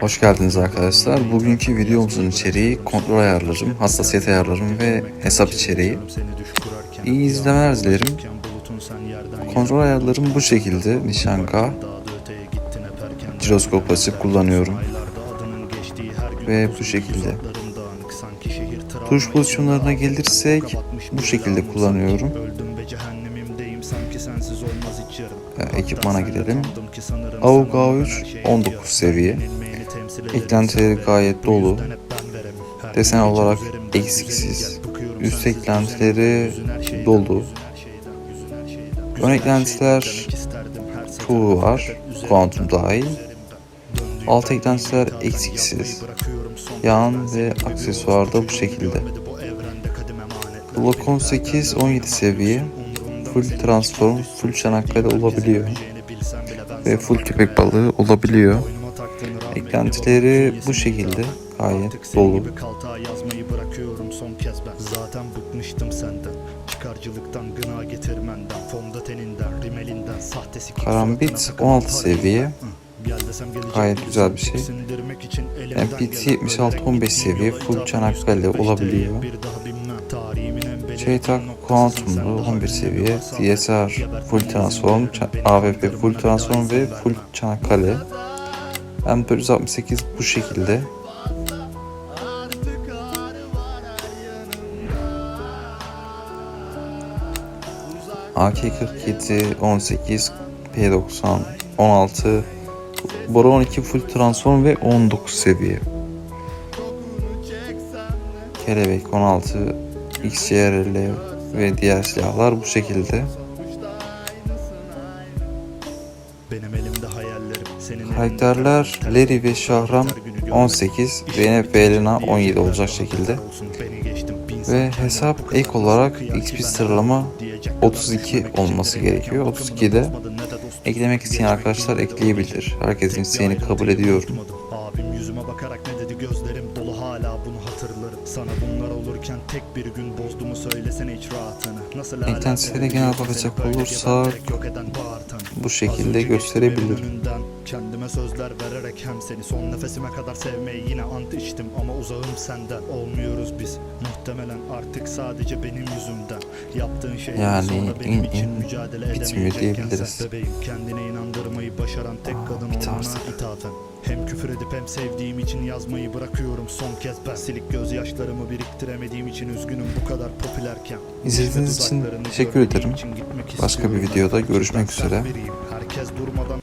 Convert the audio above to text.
Hoş geldiniz arkadaşlar. Bugünkü videomuzun içeriği kontrol ayarlarım, hassasiyet ayarlarım ve hesap içeriği. İyi izlemeler dilerim. Kontrol ayarlarım bu şekilde. Nişanga, jiroskop açıp kullanıyorum. Ve bu şekilde. Tuş pozisyonlarına gelirsek bu şekilde kullanıyorum. E, Ekipmana girelim. AUG A3 19 seviye. Eklentileri gayet dolu. Desen olarak eksiksiz. Üst eklentileri dolu. Ön eklentiler çoğu var. Kuantum dahil. Alt eklentiler eksiksiz. Yan ve aksesuar da bu şekilde. Block 18 17 seviye. Full transform, full Çanakkale olabiliyor. Ve full köpek balığı olabiliyor. Eklentileri bu şekilde gayet dolu. yazmayı bırakıyorum son kez ben Zaten bıkmıştım senden Çıkarcılıktan gına getirmenden Fondöteninden, rimelinden Sahtesi Karambit suratına 16 takılan seviye. Gayet güzel bir şey. MPT gelen 76 ölen 15 gittiğim seviye yola full Çanakkale 145 olabiliyor. Şeytak daha 11 seviye, DSR full transform, AWP full transform ve full Çanakkale. M468 bu şekilde. AK-47, 18, P90, 16, Bora 12 full transform ve 19 seviye. Kelebek 16, XCRL ve diğer silahlar bu şekilde. Benim elimde hayallerim senin Karakterler Larry ve Şahram 18, Zeynep ve Elena 17 olacak şekilde. Ve hesap ek olarak XP sıralama 32 olması gerekiyor. 32'de eklemek isteyen arkadaşlar ekleyebilir. Herkesin isteğini kabul ediyorum. Abim yüzüme bakarak ne dedi gözlerim dolu hala bunu hatırlarım. Sana bunlar olurken tek bir gün bozduğumu söylesene hiç rahatını. Nasıl genel bakacak olursak bu şekilde gösterebilirim. Kendime sözler vererek hem seni son nefesime kadar sevmeyi yine ant içtim ama uzağım senden. Olmuyoruz biz. Muhtemelen artık sadece benim yüzümden. Yaptığın şeyden Yani sonra benim in- için in mücadele edemeyecekken sen bebeğim. Kendine inandırmayı başaran tek Aa, kadın olmana ithafen. Hem küfür edip hem sevdiğim için yazmayı bırakıyorum son kez ben. Silik gözyaşlarımı biriktiremediğim için üzgünüm bu kadar popülerken. İzlediğiniz için teşekkür ederim. için Başka bir videoda görüşmek üzere. Herkes durmadan